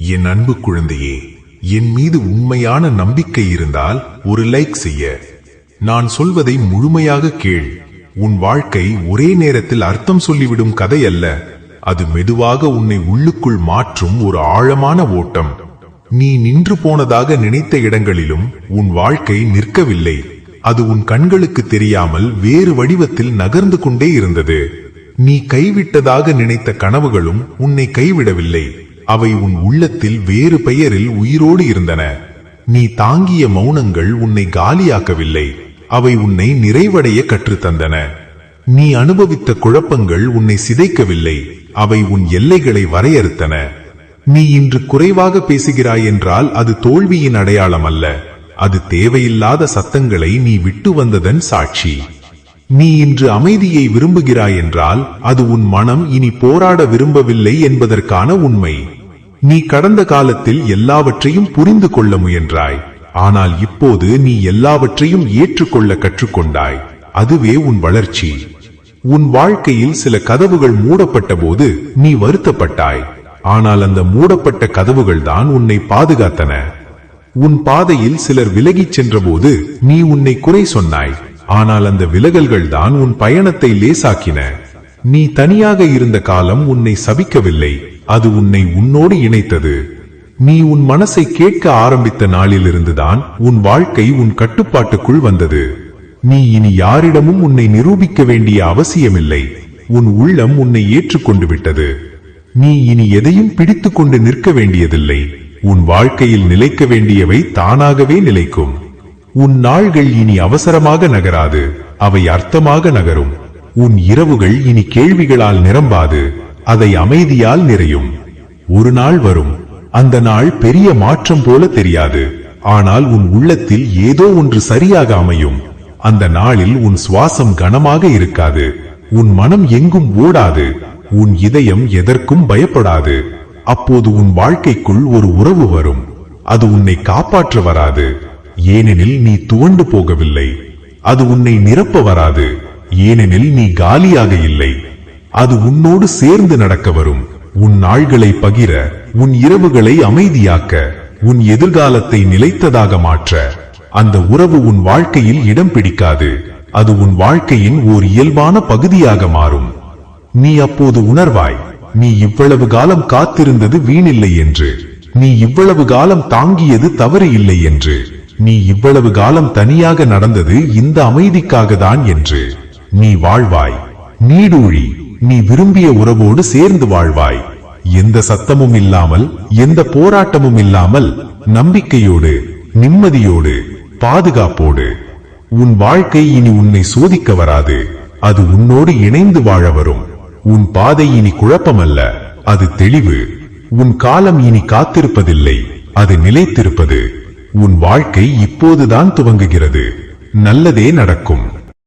என் அன்பு குழந்தையே என் மீது உண்மையான நம்பிக்கை இருந்தால் ஒரு லைக் செய்ய. நான் சொல்வதை முழுமையாக கேள். உன் வாழ்க்கை ஒரே நேரத்தில் அர்த்தம் சொல்லிவிடும் கதை அல்ல. அது மெதுவாக உன்னை உள்ளுக்குள் மாற்றும் ஒரு ஆழமான ஓட்டம். நீ நின்று போனதாக நினைத்த இடங்களிலும் உன் வாழ்க்கை நிற்கவில்லை. அது உன் கண்களுக்கு தெரியாமல் வேறு வடிவத்தில் நகர்ந்து கொண்டே இருந்தது. நீ கைவிட்டதாக நினைத்த கனவுகளும் உன்னை கைவிடவில்லை. அவை உன் உள்ளத்தில் வேறு பெயரில் உயிரோடு இருந்தன. நீ தாங்கிய மௌனங்கள் உன்னை காலியாக்கவில்லை. அவை உன்னை நிறைவடைய கற்றுத்தந்தன. நீ அனுபவித்த குழப்பங்கள் உன்னை சிதைக்கவில்லை. அவை உன் எல்லைகளை வரையறுத்தன. நீ இன்று குறைவாக பேசுகிறாய் என்றால் அது தோல்வியின் அடையாளம் அல்ல. அது தேவையில்லாத சத்தங்களை நீ விட்டு வந்ததன் சாட்சி. நீ இன்று அமைதியை விரும்புகிறாய் என்றால் அது உன் மனம் இனி போராட விரும்பவில்லை என்பதற்கான உண்மை. நீ கடந்த காலத்தில் எல்லாவற்றையும் புரிந்து கொள்ள முயன்றாய். ஆனால் இப்போது நீ எல்லாவற்றையும் ஏற்றுக்கொள்ள கற்றுக்கொண்டாய். அதுவே உன் வளர்ச்சி. உன் வாழ்க்கையில் சில கதவுகள் மூடப்பட்ட போது நீ வருத்தப்பட்டாய். ஆனால் அந்த மூடப்பட்ட கதவுகள் தான் உன்னை பாதுகாத்தன. உன் பாதையில் சிலர் விலகிச் சென்றபோது நீ உன்னை குறை சொன்னாய். ஆனால் அந்த விலகல்கள் தான் உன் பயணத்தை லேசாக்கின. நீ தனியாக இருந்த காலம் உன்னை சபிக்கவில்லை. அது உன்னை உன்னோடு இணைத்தது. நீ உன் மனசை கேட்க ஆரம்பித்த நாளிலிருந்துதான் உன் வாழ்க்கை உன் கட்டுப்பாட்டுக்குள் வந்தது. நீ இனி யாரிடமும் உன்னை நிரூபிக்க வேண்டிய அவசியமில்லை. உன் உள்ளம் உன்னை ஏற்றுக்கொண்டு விட்டது. நீ இனி எதையும் பிடித்து கொண்டு நிற்க வேண்டியதில்லை. உன் வாழ்க்கையில் நிலைக்க வேண்டியவை தானாகவே நிலைக்கும். உன் நாள்கள் இனி அவசரமாக நகராது. அவை அர்த்தமாக நகரும். உன் இரவுகள் இனி கேள்விகளால் நிரம்பாது. அதை அமைதியால் நிறையும். ஒரு நாள் வரும். அந்த நாள் பெரிய மாற்றம் போல தெரியாது. ஆனால் உன் உள்ளத்தில் ஏதோ ஒன்று சரியாக அமையும். அந்த நாளில் உன் சுவாசம் கனமாக இருக்காது. உன் மனம் எங்கும் ஓடாது. உன் இதயம் எதற்கும் பயப்படாது. அப்போது உன் வாழ்க்கைக்குள் ஒரு உறவு வரும். அது உன்னை காப்பாற்ற வராது. ஏனெனில் நீ துவண்டு போகவில்லை. அது உன்னை நிரப்ப வராது. ஏனெனில் நீ காலியாக இல்லை. அது உன்னோடு சேர்ந்து நடக்க வரும். உன் நாள்களை பகிர உன் இரவுகளை அமைதியாக்க உன் எதிர்காலத்தை நிலைத்ததாக மாற்ற. அந்த உறவு உன் வாழ்க்கையில் இடம் பிடிக்காது. அது உன் வாழ்க்கையின் ஓர் இயல்பான பகுதியாக மாறும். நீ அப்போது உணர்வாய் நீ இவ்வளவு காலம் காத்திருந்தது வீணில்லை என்று. நீ இவ்வளவு காலம் தாங்கியது தவறு இல்லை என்று. நீ இவ்வளவு காலம் தனியாக நடந்தது இந்த அமைதிக்காக தான் என்று. நீ வாழ்வாய் நீடூழி. நீ விரும்பிய உறவோடு சேர்ந்து வாழ்வாய். எந்த சத்தமும் இல்லாமல் எந்த போராட்டமும் இல்லாமல் நம்பிக்கையோடு நிம்மதியோடு பாதுகாப்போடு உன் வாழ்க்கை இனி உன்னை சோதிக்க வராது. அது உன்னோடு இணைந்து வாழ வரும். உன் பாதை இனி குழப்பமல்ல. அது தெளிவு. உன் காலம் இனி காத்திருப்பதில்லை. அது நிலைத்திருப்பது. உன் வாழ்க்கை இப்போதுதான் துவங்குகிறது. நல்லதே நடக்கும்.